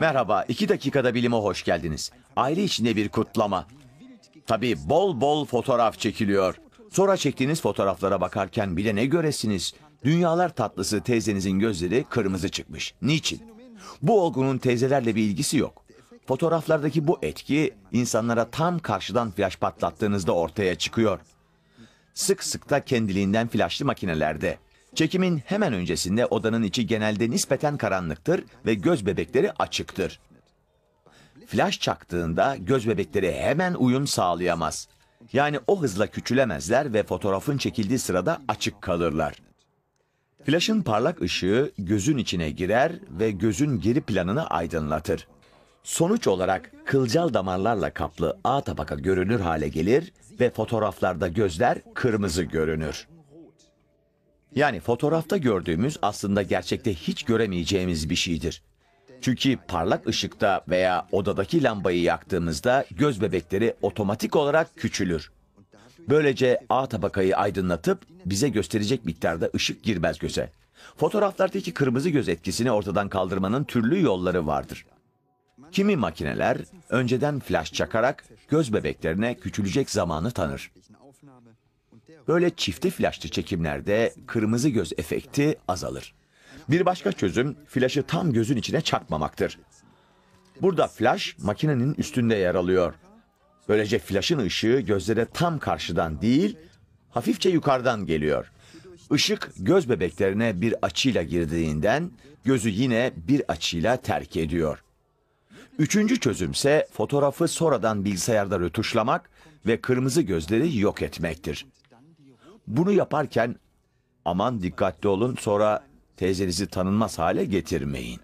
Merhaba, iki dakikada bilime hoş geldiniz. Aile içinde bir kutlama. Tabii bol bol fotoğraf çekiliyor. Sonra çektiğiniz fotoğraflara bakarken bir de ne göresiniz? Dünyalar tatlısı teyzenizin gözleri kırmızı çıkmış. Niçin? Bu olgunun teyzelerle bir ilgisi yok. Fotoğraflardaki bu etki insanlara tam karşıdan flash patlattığınızda ortaya çıkıyor. Sık sık da kendiliğinden flaşlı makinelerde. Çekimin hemen öncesinde odanın içi genelde nispeten karanlıktır ve göz bebekleri açıktır. Flash çaktığında göz bebekleri hemen uyum sağlayamaz. Yani o hızla küçülemezler ve fotoğrafın çekildiği sırada açık kalırlar. Flaşın parlak ışığı gözün içine girer ve gözün geri planını aydınlatır. Sonuç olarak kılcal damarlarla kaplı A tabaka görünür hale gelir ve fotoğraflarda gözler kırmızı görünür. Yani fotoğrafta gördüğümüz aslında gerçekte hiç göremeyeceğimiz bir şeydir. Çünkü parlak ışıkta veya odadaki lambayı yaktığımızda göz bebekleri otomatik olarak küçülür. Böylece A tabakayı aydınlatıp bize gösterecek miktarda ışık girmez göze. Fotoğraflardaki kırmızı göz etkisini ortadan kaldırmanın türlü yolları vardır. Kimi makineler önceden flash çakarak göz bebeklerine küçülecek zamanı tanır. Böyle çifte flaşlı çekimlerde kırmızı göz efekti azalır. Bir başka çözüm flaşı tam gözün içine çakmamaktır. Burada flash makinenin üstünde yer alıyor. Böylece flaşın ışığı gözlere tam karşıdan değil, hafifçe yukarıdan geliyor. Işık göz bebeklerine bir açıyla girdiğinden gözü yine bir açıyla terk ediyor. Üçüncü çözümse fotoğrafı sonradan bilgisayarda rötuşlamak ve kırmızı gözleri yok etmektir. Bunu yaparken aman dikkatli olun sonra teyzenizi tanınmaz hale getirmeyin.